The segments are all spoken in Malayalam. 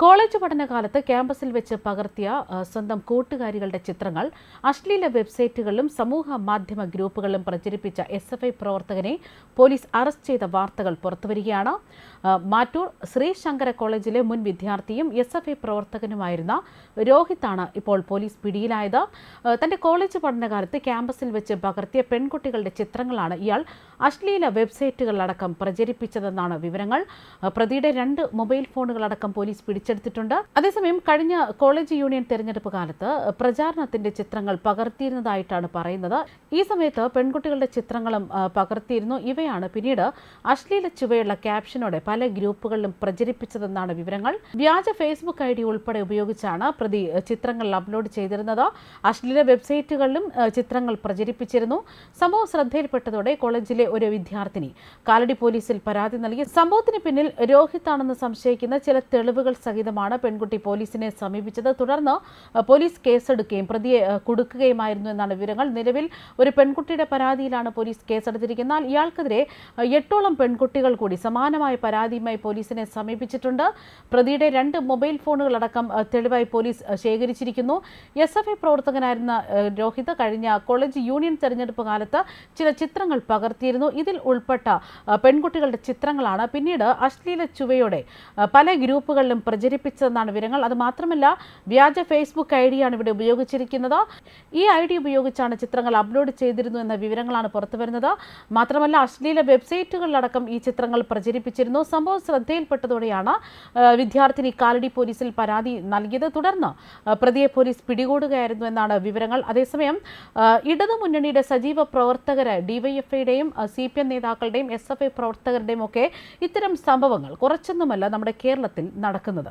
കോളേജ് പഠനകാലത്ത് ക്യാമ്പസിൽ വെച്ച് പകർത്തിയ സ്വന്തം കൂട്ടുകാരികളുടെ ചിത്രങ്ങൾ അശ്ലീല വെബ്സൈറ്റുകളിലും സമൂഹ മാധ്യമ ഗ്രൂപ്പുകളിലും പ്രചരിപ്പിച്ച എസ് എഫ് ഐ പ്രവർത്തകനെ പോലീസ് അറസ്റ്റ് ചെയ്ത വാർത്തകൾ പുറത്തുവരികയാണ്. മാറ്റൂർ ശ്രീശങ്കര കോളേജിലെ മുൻ വിദ്യാർത്ഥിയും എസ് എഫ് ഐ പ്രവർത്തകനുമായിരുന്ന രോഹിത്താണ് ഇപ്പോൾ പോലീസ് പിടിയിലായത്. തന്റെ കോളേജ് പഠനകാലത്ത് ക്യാമ്പസിൽ വെച്ച് പകർത്തിയ പെൺകുട്ടികളുടെ ചിത്രങ്ങളാണ് ഇയാൾ അശ്ലീല വെബ്സൈറ്റുകളിലടക്കം പ്രചരിപ്പിച്ചതെന്നാണ് വിവരങ്ങൾ. പ്രതിയുടെ രണ്ട് മൊബൈൽ ഫോണുകളടക്കം പോലീസ് പിടിച്ചെടുത്തിട്ടുണ്ട് അതേസമയം കഴിഞ്ഞ കോളേജ് യൂണിയൻ തെരഞ്ഞെടുപ്പ് കാലത്ത് പ്രചാരണത്തിന്റെ ചിത്രങ്ങൾ പകർത്തിയിരുന്നതായിട്ടാണ് പറയുന്നത്. ഈ സമയത്ത് പെൺകുട്ടികളുടെ ചിത്രങ്ങളും പകർത്തിയിരുന്നു. ഇവയാണ് പിന്നീട് അശ്ലീല ചുവയുള്ള ക്യാപ്ഷനോടെ പല ഗ്രൂപ്പുകളിലും പ്രചരിപ്പിച്ചതെന്നാണ് വിവരങ്ങൾ. വ്യാജ ഫേസ്ബുക്ക് ഐ ഡി ഉൾപ്പെടെ ഉപയോഗിച്ചാണ് പ്രതി ചിത്രങ്ങൾ അപ്ലോഡ് ചെയ്തിരുന്നത്. അശ്ലീല വെബ്സൈറ്റുകളിലും ചിത്രങ്ങൾ പ്രചരിപ്പിച്ചിരുന്നു. സംഭവം ശ്രദ്ധയിൽപ്പെട്ടതോടെ കോളേജിലെ ഒരു വിദ്യാർത്ഥിനി കാലടി പോലീസിൽ പരാതി നൽകി. സംഭവത്തിന് പിന്നിൽ രോഹിത്താണെന്ന് സംശയിക്കുന്ന ചില തെളിവുകൾ സഹിതമാണ് പെൺകുട്ടി പോലീസിനെ സമീപിച്ചത്. തുടർന്ന് പോലീസ് കേസെടുക്കുകയും പ്രതിയെ കൊടുക്കുകയുമായിരുന്നു എന്നാണ് വിവരങ്ങൾ. നിലവിൽ ഒരു പെൺകുട്ടിയുടെ പരാതിയിലാണ് പോലീസ് കേസെടുത്തിരിക്കുന്നത്. ഇയാൾക്കെതിരെ എട്ടോളം പെൺകുട്ടികൾ കൂടി സമാനമായ പരാതിയുമായി പോലീസിനെ സമീപിച്ചിട്ടുണ്ട്. പ്രതിയുടെ രണ്ട് മൊബൈൽ ഫോണുകളടക്കം തെളിവായി പോലീസ് ശേഖരിച്ചിരിക്കുന്നു. എസ് എഫ് ഐ പ്രവർത്തകനായിരുന്ന രോഹിത് കഴിഞ്ഞ കോളേജ് യൂണിയൻ തെരഞ്ഞെടുപ്പ് കാലത്ത് ചില ചിത്രങ്ങൾ പകർത്തിയിരുന്നു. ഇതിൽ ഉൾപ്പെട്ട പെൺകുട്ടികളുടെ ചിത്രങ്ങളാണ്. പിന്നീട് അശ്ലീല ചുവയോടെ പല ഗ്രൂപ്പുകളിലും പ്രചരിപ്പിച്ചതെന്നാണ് വിവരങ്ങൾ. അത് മാത്രമല്ല വ്യാജ ഫേസ്ബുക്ക് ഐ ഡിയാണ് ഇവിടെ ഉപയോഗിച്ചിരിക്കുന്നത്. ഈ ഐ ഡി ഉപയോഗിച്ചാണ് ചിത്രങ്ങൾ അപ്ലോഡ് ചെയ്തിരുന്നു എന്ന വിവരങ്ങളാണ് പുറത്തുവരുന്നത് മാത്രമല്ല അശ്ലീല വെബ്സൈറ്റുകളിലടക്കം ഈ ചിത്രങ്ങൾ പ്രചരിപ്പിച്ചിരുന്നു. സംഭവം ശ്രദ്ധയിൽപ്പെട്ടതോടെയാണ് വിദ്യാർത്ഥിനി കാലടി പോലീസിൽ പരാതി നൽകിയത്. തുടർന്ന് പ്രതിയെ പോലീസ് പിടികൂടുകയായിരുന്നു എന്നാണ് വിവരങ്ങൾ. അതേസമയം ഇടതുമുന്നണിയുടെ സജീവ പ്രവർത്തകര് ഡിവൈഎഫ്ഐയുടെയും സി പി എം നേതാക്കളുടെയും എസ് എഫ് ഐ പ്രവർത്തകരുടെയും ഒക്കെ ഇത്തരം സംഭവങ്ങൾ കുറച്ചൊന്നുമല്ല നമ്മുടെ കേരളത്തിൽ നടക്കുന്നത്.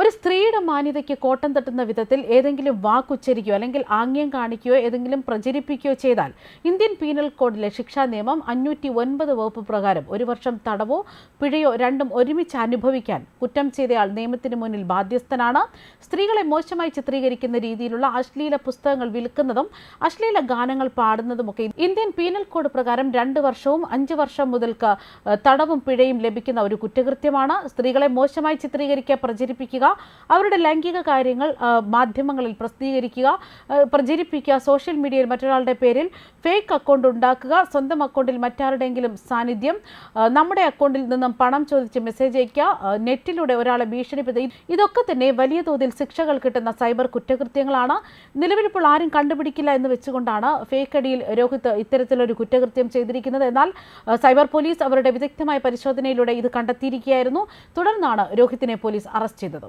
ഒരു സ്ത്രീയുടെ മാന്യതയ്ക്ക് കോട്ടം തട്ടുന്ന വിധത്തിൽ ഏതെങ്കിലും വാക്കുച്ചരിക്കുകയോ അല്ലെങ്കിൽ ആംഗ്യം കാണിക്കുകയോ ഏതെങ്കിലും പ്രചരിപ്പിക്കുകയോ ചെയ്താൽ ഇന്ത്യൻ പീനൽ കോഡിലെ ശിക്ഷാ നിയമം അഞ്ഞൂറ്റി ഒൻപത് വകുപ്പ് പ്രകാരം ഒരു വർഷം തടവോ പിഴയോ രണ്ടും ഒരുമിച്ച് അനുഭവിക്കാൻ കുറ്റം ചെയ്തയാൾ നിയമത്തിന് മുന്നിൽ ബാധ്യസ്ഥനാണ്. സ്ത്രീകളെ മോശമായി ചിത്രീകരിക്കുന്ന രീതിയിലുള്ള അശ്ലീല പുസ്തകങ്ങൾ വിൽക്കുന്നതും അശ്ലീല ഗാനങ്ങൾ പാടുന്നതുമൊക്കെ ഇന്ത്യൻ പീനൽ കോഡ് പ്രകാരം രണ്ട് വർഷവും അഞ്ച് വർഷം മുതൽക്ക് തടവും പിഴയും ലഭിക്കുന്ന ഒരു കുറ്റകൃത്യമാണ്. സ്ത്രീകളെ മോശമായി ചിത്രീകരിക്കുക പ്രചരിപ്പിക്കുക അവരുടെ ലൈംഗിക കാര്യങ്ങൾ മാധ്യമങ്ങളിൽ പ്രസിദ്ധീകരിക്കുക പ്രചരിപ്പിക്കുക സോഷ്യൽ മീഡിയയിൽ മറ്റൊരാളുടെ പേരിൽ ഫേക്ക് അക്കൗണ്ട് ഉണ്ടാക്കുക സ്വന്തം അക്കൗണ്ടിൽ മറ്റാരുടെയെങ്കിലും സാന്നിധ്യം നമ്മുടെ അക്കൗണ്ടിൽ നിന്നും പണം ചോദിച്ച് മെസ്സേജ് അയക്കുക നെറ്റിലൂടെ ഒരാളെ ഭീഷണിപ്പെടുത്തുക ഇതൊക്കെ തന്നെ വലിയ തോതിൽ ശിക്ഷകൾ കിട്ടുന്ന സൈബർ കുറ്റകൃത്യങ്ങളാണ്. നിലവിലിപ്പോൾ ആരും കണ്ടുപിടിക്കില്ല എന്ന് വെച്ചുകൊണ്ടാണ് ഫേക്ക് അടിയിൽ രോഹിത് ഇത്തരത്തിലൊരു കുറ്റകൃത്യം ചെയ്തിരിക്കുന്നത്. എന്നാൽ സൈബർ പോലീസ് അവരുടെ വിദഗ്ധമായ പരിശോധനയിലൂടെ ഇത് കണ്ടെത്തിയിരിക്കുകയായിരുന്നു. തുടർന്നാണ് രോഹിത്തിനെ പോലീസ് അറസ്റ്റ് ചെയ്തത്.